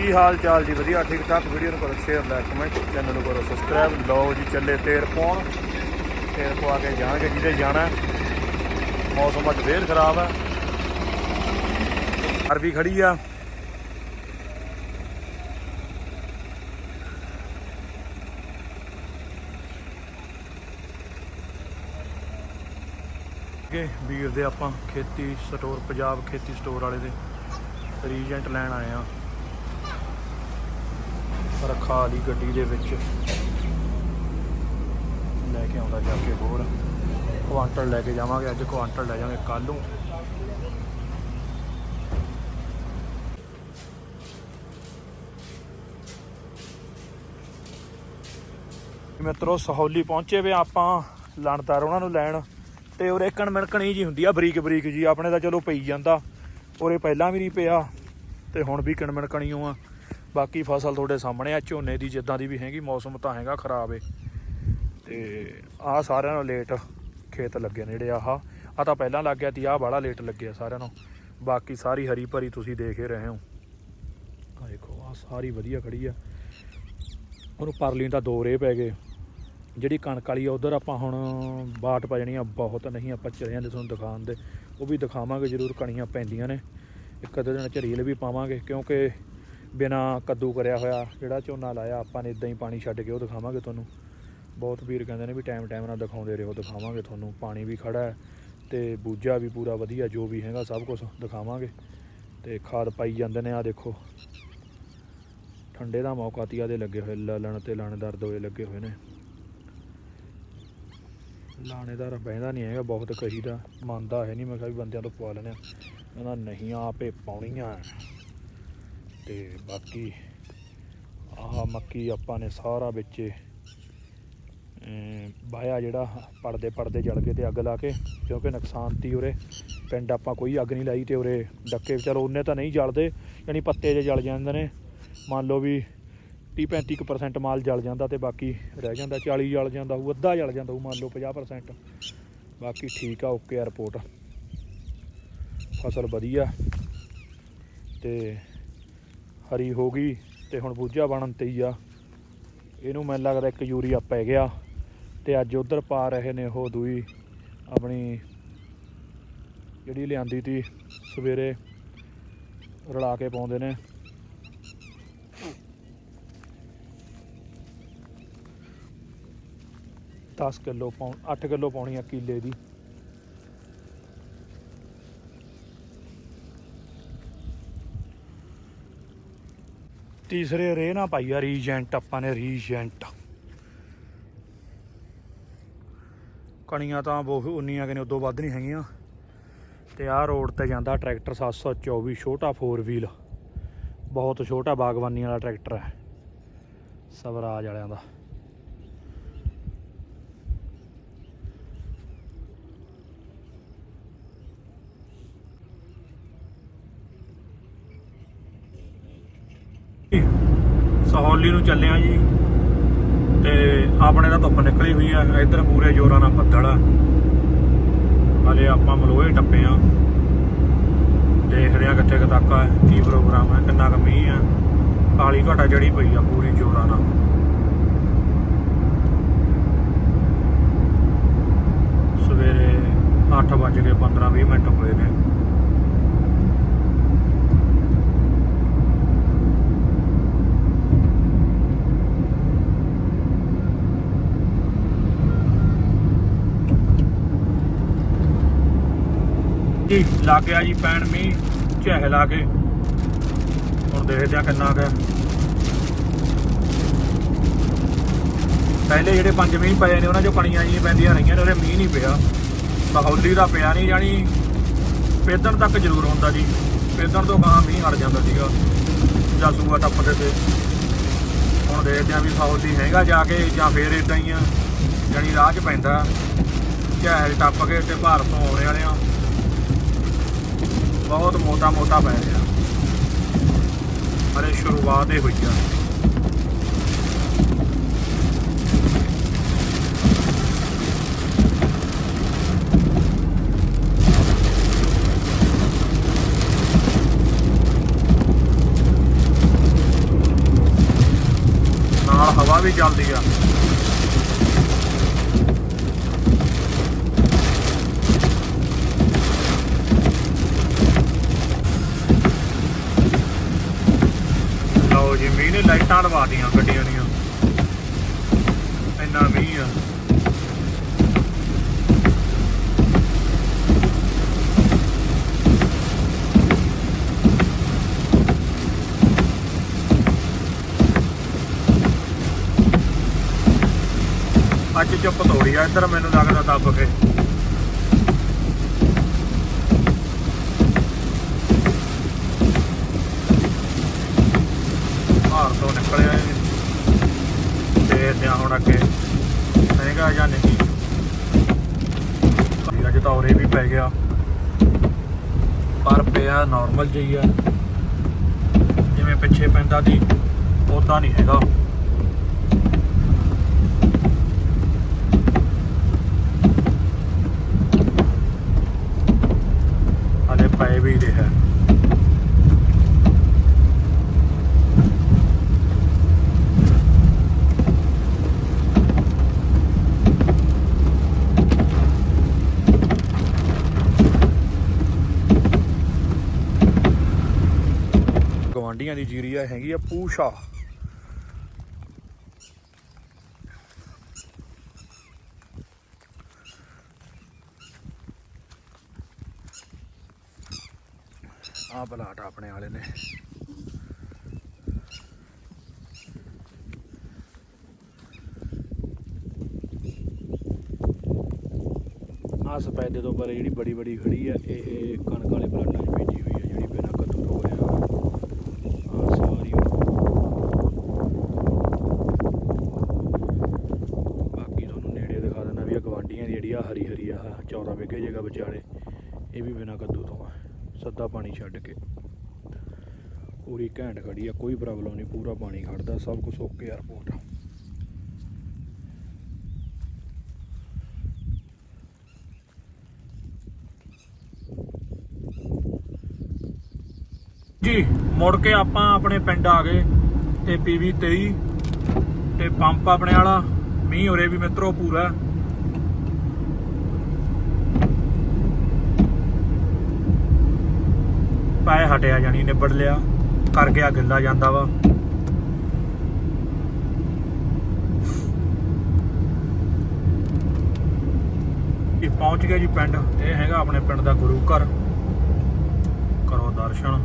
ਕੀ ਹਾਲ ਚਾਲ ਜੀ? ਵਧੀਆ, ਠੀਕ ਠਾਕ। ਵੀਡੀਓ ਨੂੰ ਕਰੋ ਸ਼ੇਅਰ ਲਾਈਕ ਕਮੈਂਟ ਚੈਨਲ ਨੂੰ ਕਰੋ ਸਬਸਕ੍ਰਾਈਬ ਲਓ ਜੀ, ਚੱਲੇ ਤੇਰ ਪਾਉਣ ਤੇਰ ਪਵਾ ਕੇ ਜਾਣਗੇ ਜਿਹਦੇ ਜਾਣਾ। ਮੌਸਮ ਅੱਜ ਫੇਰ ਖਰਾਬ ਹੈ ਅਰਬੀ ਖੜੀ ਆ। ਕਿ ਵੀਰ ਦੇ ਆਪਾਂ ਖੇਤੀ ਸਟੋਰ, ਪੰਜਾਬ ਖੇਤੀ ਸਟੋਰ ਵਾਲੇ ਦੇ ਰੀਜੈਂਟ ਲੈਣ ਆਏ ਆ। ਰਖਾ ਲਈ ਗੱਡੀ ਦੇ ਵਿੱਚ। ਲੈ ਕੇ ਆਉਂਦਾ ਜਾ ਕੇ ਹੋਰ। ਕੁਆਂਟਲ ਲੈ ਕੇ ਜਾਵਾਂਗੇ, ਅੱਜ ਕੁਆਂਟਲ ਲੈ ਜਾਵਾਂਗੇ ਕੱਲ ਨੂੰ। ਮਿੱਤਰੋ, ਸਹੌਲੀ ਪਹੁੰਚੇ ਵੇ ਆਪਾਂ ਲਣਦਾਰ ਉਹਨਾਂ ਨੂੰ ਲੈਣ। ਤੇ ਉਰੇ ਕਣ ਮਿਣਕਣੀ ਜੀ ਹੁੰਦੀ ਆ, ਬਰੀਕ ਬਰੀਕ ਜੀ ਆਪਣੇ ਤਾਂ ਚਲੋ ਪਈ ਜਾਂਦਾ। ਉਰੇ ਪਹਿਲਾਂ ਵੀ ਨਹੀਂ ਪਿਆ, ਤੇ ਹੁਣ ਵੀ ਕਣ ਮਿਣਕਣੀਓ ਆ। ਬਾਕੀ ਫਸਲ ਤੁਹਾਡੇ ਸਾਹਮਣੇ ਆ, ਝੋਨੇ ਦੀ ਜਿੱਦਾਂ ਦੀ ਵੀ ਹੈਗੀ, ਮੌਸਮ ਤਾਂ ਹੈਗਾ ਖਰਾਬ ਏ। ਤੇ ਆ ਸਾਰਿਆਂ ਨੂੰ ਲੇਟ ਖੇਤ ਲੱਗੇ ਨੇ ਜਿਹੜੇ ਆਹ। ਆ ਤਾਂ ਪਹਿਲਾਂ ਲੱਗ ਗਿਆ ਤੀ, ਆਹ ਬੜਾ ਲੇਟ ਲੱਗਿਆ ਸਾਰਿਆਂ ਨੂੰ ਬਾਕੀ ਸਾਰੀ ਹਰੀ ਭਰੀ ਤੁਸੀਂ ਦੇਖ ਹੀ ਰਹੇ ਹੋ। ਆ ਦੇਖੋ ਆ ਸਾਰੀ ਵਧੀਆ ਖੜੀ ਆ। ਉਹਨੂੰ ਪਰਲੀ ਨੂੰ ਤਾਂ ਦੋ ਰੇ ਪੈ ਗਏ। ਜਿਹੜੀ ਕਣਕ ਵਾਲੀ ਆ, ਉਧਰ ਆਪਾਂ ਹੁਣ ਬਾਟ ਪਾ ਜਾਣੀ ਆ, ਬਹੁਤ ਨਹੀਂ, ਆਪਾਂ ਚਲੇ ਜਾਂਦੇ ਤੁਹਾਨੂੰ ਦਿਖਾਉਣ ਦੇ। ਉਹ ਵੀ ਦਿਖਾਵਾਂਗੇ, ਜ਼ਰੂਰ ਕਣੀਆਂ ਪੈਂਦੀਆਂ ਨੇ। ਇੱਕ ਅੱਧੇ ਦਿਨ ਝਰੀਲ ਵੀ ਪਾਵਾਂਗੇ, ਕਿਉਂਕਿ ਬਿਨਾ ਕੱਦੂ ਕਰਿਆ ਹੋਇਆ ਜਿਹੜਾ ਝੋਨਾ ਲਾਇਆ, ਆਪਾਂ ਨੇ ਇਦਾਂ ਹੀ ਪਾਣੀ ਛੱਡ ਕੇ ਉਹ ਦਿਖਾਵਾਂਗੇ ਤੁਹਾਨੂੰ। ਬਹੁਤ ਵੀਰ ਕਹਿੰਦੇ ਨੇ ਵੀ ਟਾਈਮ ਟਾਈਮ ਨਾਲ ਦਿਖਾਉਂਦੇ ਰਹੋ, ਦਿਖਾਵਾਂਗੇ ਤੁਹਾਨੂੰ। ਪਾਣੀ ਵੀ ਖੜਾ ਹੈ ਤੇ ਬੂਝਾ ਵੀ ਪੂਰਾ ਵਧੀਆ, ਜੋ ਵੀ ਹੈਗਾ ਸਭ ਕੁਝ ਦਿਖਾਵਾਂਗੇ। ਤੇ ਖਾਦ ਪਾਈ ਜਾਂਦੇ ਨੇ ਆ ਦੇਖੋ। ਠੰਡੇ ਦਾ ਮੌਕਾ ਤੀਆ ਦੇ ਲੱਗੇ ਹੋਏ, ਲਲਣ ਤੇ ਲਾਣੇਦਾਰ ਦੋਏ ਲੱਗੇ ਹੋਏ ਨੇ। ਲਾਣੇਦਾਰ ਬਹਿੰਦਾ ਨਹੀਂ ਹੈਗਾ, ਬਹੁਤ ਕਹੀਦਾ ਮੰਨਦਾ ਹੈ ਨਹੀਂ। ਮੈਂ ਕਿਹਾ ਵੀ ਬੰਦਿਆਂ ਤੋਂ ਪਵਾ ਲੈਣੇ ਕਹਿੰਦਾ, ਨਹੀਂ ਆਪੇ ਪਾਉਣੀਆਂ ਤੇ ਬਾਕੀ ਆਹ ਮੱਕੀ ਆਪਾਂ ਨੇ ਸਾਰਾ ਵਿੱਚ ਬਾਇਆ ਜਿਹੜਾ ਪੜਦੇ ਪੜਦੇ ਜਲ ਗਏ ਤੇ ਅੱਗ ਲਾ ਕੇ, ਕਿਉਂਕਿ ਨੁਕਸਾਨ ਤੀ ਉਰੇ। ਪਿੰਡ ਆਪਾਂ ਕੋਈ ਅੱਗ ਨਹੀਂ ਲਾਈ ਤੇ ਉਰੇ ਡੱਕੇ, ਚਲੋ ਉਹਨੇ ਤਾਂ ਨਹੀਂ ਜਲਦੇ, ਯਾਨੀ ਪੱਤੇ ਜੇ ਜਲ ਜਾਂਦੇ ਨੇ। ਮੰਨ ਲਓ ਵੀ 30 35% ਮਾਲ ਜਲ ਜਾਂਦਾ ਤੇ ਬਾਕੀ ਰਹਿ ਜਾਂਦਾ 40 ਜਲ ਜਾਂਦਾ ਉਹ ਅੱਧਾ ਜਲ ਜਾਂਦਾ ਉਹ ਮੰਨ ਲਓ 50% ਬਾਕੀ ਠੀਕ ਆ ਓਕੇ ਆ ਰਿਪੋਰਟ ਫਸਲ ਵਧੀਆ। ਤੇ ਹਰੀ ਹੋ ਗਈ ਤੇ ਹੁਣ ਬੂਝਾ ਬਣਨ ਤੇ ਹੀ ਆ। ਇਹਨੂੰ ਮੈਨੂੰ ਲੱਗਦਾ ਇੱਕ ਯੂਰੀਆ ਪੈ ਗਿਆ ਤੇ ਅੱਜ ਉਧਰ ਪਾ ਰਹੇ ਨੇ ਉਹ ਦੂਈ ਆਪਣੀ ਜਿਹੜੀ ਲਿਆਂਦੀ ਤੀ, ਸਵੇਰੇ ਰਲਾ ਕੇ ਪਾਉਂਦੇ ਨੇ। ਦਸ ਕਿਲੋ ਪਾਉ 8 ਕਿਲੋ ਪਾਉਣੀ ਆ ਕਿੱਲੇ ਦੀ। ਤੀਸਰੇ ਰੇ ਨਾ ਪਾਈ ਆ ਰੀਜੈਂਟ ਆਪਾਂ ਨੇ ਰੀਜੈਂਟ। ਕਣੀਆਂ ਤਾਂ ਬਹੁਤ ਉਨੀਆਂ ਕਿ ਨੇ ਉਦੋਂ ਵੱਧ ਨਹੀਂ ਹੈਗੀਆਂ। ਤੇ ਆਹ ਰੋਡ ਤੇ ਜਾਂਦਾ ਟਰੈਕਟਰ 724 ਛੋਟਾ 4 ਵੀਲ ਬਹੁਤ ਛੋਟਾ ਬਾਗਬਾਨੀ ਵਾਲਾ ਟਰੈਕਟਰ ਹੈ। ਸਵਰਾਜ ਵਾਲਿਆਂ ਦਾ। ਸਹੌਲੀ ਨੂੰ ਚੱਲਿਆ ਜੀ। ਤੇ ਆਪਣੇ ਤਾਂ ਧੁੱਪ ਨਿਕਲੀ ਹੋਈ ਆ, ਇੱਧਰ ਪੂਰੇ ਜ਼ੋਰਾਂ ਨਾਲ ਬੱਦਲ ਆ। ਹਲੇ ਆਪਾਂ ਮਲੋਏ ਟੱਪੇ ਆ। ਦੇਖਦੇ ਆ ਕਿੱਥੇ ਕੁ ਤੱਕ ਆ, ਕੀ ਪ੍ਰੋਗਰਾਮ ਹੈ ਕਿੰਨਾ ਕੁ ਮੀਂਹ ਆ। ਕਾਲੀ ਘਾਟਾ ਜੜੀ ਪਈ ਆ ਪੂਰੀ ਜ਼ੋਰਾਂ ਨਾਲ। ਸਵੇਰੇ 8:15 ਮਿੰਟ ਹੋਏ ਨੇ। ਜੀ ਲੱਗ ਗਿਆ ਜੀ ਪੈਣ ਮੀਂਹ, ਝਹਿ ਲਾ ਕੇ ਹੁਣ ਦੇਖਦੇ ਆ ਕਿੰਨਾ ਕੁ ਪਹਿਲੇ ਜਿਹੜੇ ਪੰਜ ਮੀਂਹ ਪਏ ਨੇ, ਉਹਨਾਂ 'ਚੋਂ ਕਣੀਆਂ ਜੀ ਪੈਂਦੀਆਂ ਰਹੀਆਂ ਨੇ, ਉਹਦੇ ਮੀਂਹ ਨਹੀਂ ਪਿਆ। ਮਾਹੌਲੀ ਦਾ ਪਿਆ ਨਹੀਂ ਜਾਣੀ। ਪੇਦਣ ਤੱਕ ਜ਼ਰੂਰ ਹੁੰਦਾ ਜੀ। ਪੇਦਣ ਤੋਂ ਗਾਂ ਮੀਂਹ ਹਟ ਜਾਂਦਾ ਸੀਗਾ। ਜਾਂ ਸੂਆ ਟੱਪਦੇ ਤੇ। ਹੁਣ ਦੇਖਦੇ ਆ ਵੀ ਸਹੌਲੀ ਹੈਗਾ ਜਾ ਕੇ ਜਾਂ ਫੇਰ ਇਦਾਂ ਹੀ ਆ। ਜਾਣੀ ਰਾਹ 'ਚ ਪੈਂਦਾ। ਝਹਿਲ ਟੱਪ ਕੇ ਤੇ ਭਾਰ ਤੋਂ ਆਉਣੇ ਵਾਲੇ ਆ ਬਹੁਤ ਮੋਟਾ ਮੋਟਾ ਪੈ ਰਿਹਾ। ਅਰੇ ਸ਼ੁਰੂਆਤ ਹੀ ਹੋਈ ਆ। ਨਾਲ ਹਵਾ ਵੀ ਚੱਲਦੀ ਆ। ਲਾਈਟਾਂ ਲਵਾ ਦੀਆਂ ਗੱਡੀਆਂ ਦੀਆਂ। ਇੰਨਾ ਮੀਂਹ ਆ। ਅੱਜ ਚੁੱਪ ਤੋੜੀ ਆ, ਇੱਧਰ ਮੈਨੂੰ ਲੱਗਦਾ ਦੱਬ ਕੇ ਭਾਰ ਤੋਂ ਨਿਕਲਿਆ ਇਹ ਦੇਖਦੇ ਆ ਹੁਣ ਅੱਗੇ। ਹੈਗਾ ਜਾਂ ਨਹੀਂ ਅੱਜ ਤਾਂ ਉਰੇ ਵੀ ਪੈ ਗਿਆ। ਪਰ ਪਿਆ ਨਾਰਮਲ ਜਿਹੀ ਆ। ਜਿਵੇਂ ਪਿੱਛੇ ਪੈਂਦਾ ਸੀ ਉਦਾਂ ਨਹੀਂ ਹੈਗਾ ਹਲੇ ਪਏ ਵੀ ਰਿਹਾ ਗਵਾਂਡੀਆਂ ਦੀ ਜੀਰੀ ਆ ਹੈਗੀ ਆ, ਪੂਸ਼ਾ। ਆ ਬਲਾਟ ਆਪਣੇ ਵਾਲੇ ਨੇ। ਆ ਸਪੈਦੇ ਤੋਂ ਪਰ ਜਿਹੜੀ ਬੜੀ ਬੜੀ ਖੜੀ ਆ, ਇਹ ਕਣਕ ਵਾਲੇ ਪਲਾਟਾਂ 'ਚ ਭੇਜੀ ਹੋਈ ਆ, ਜਿਹੜੀ ਬਿਨਾਂ ਕੱਦੂ ਤੋਂ ਹੋਇਆ ਆ ਸਾਰੀ ਬਾਕੀ ਤੁਹਾਨੂੰ ਨੇੜੇ ਦਿਖਾ ਦਿੰਦਾ ਵੀ ਆ ਗਵਾਂਡੀਆਂ ਦੀ ਜਿਹੜੀ ਆ ਹਰੀ ਹਰੀ ਆ 14 ਵਿਗੇ ਜਗ੍ਹਾ ਵਿਚਾਲੇ, ਇਹ ਵੀ ਬਿਨਾਂ ਕੱਦੂ ਤੋਂ ਆ। ਸੱਦਾ ਪਾਣੀ ਛੱਡ ਕੇ। ਪੂਰੀ ਘੈਂਟ ਖੜੀ ਆ, ਕੋਈ ਪ੍ਰੋਬਲਮ ਨਹੀਂ, ਪੂਰਾ ਪਾਣੀ ਖੜਦਾ, ਸਭ ਕੁਝ ਓਕੇ ਆ ਰਿਪੋਰਟ ਜੀ, ਮੁੜ ਕੇ ਆਪਾਂ ਆਪਣੇ ਪਿੰਡ ਆ ਗਏ ਤੇ ਪੀਵੀ 23 ਤੇ ਪੰਪ ਆਪਣੇ ਵਾਲਾ, ਮੀਂਹ ਉਰੇ ਵੀ ਮਿੱਤਰੋ ਪੂਰਾ। ਪਾਏ ਹਟਿਆ ਜਾਣੀ ਨਿਬੜ ਲਿਆ ਕਰ ਗਿਆ ਗਿੱਲਾ ਜਾਂਦਾ ਵਾ। ਇਹ ਪਹੁੰਚ ਗਿਆ ਜੀ ਪਿੰਡ, ਇਹ ਹੈਗਾ ਆਪਣੇ ਪਿੰਡ ਦਾ ਗੁਰੂ ਘਰ। ਕਰੋ ਦਰਸ਼ਨ।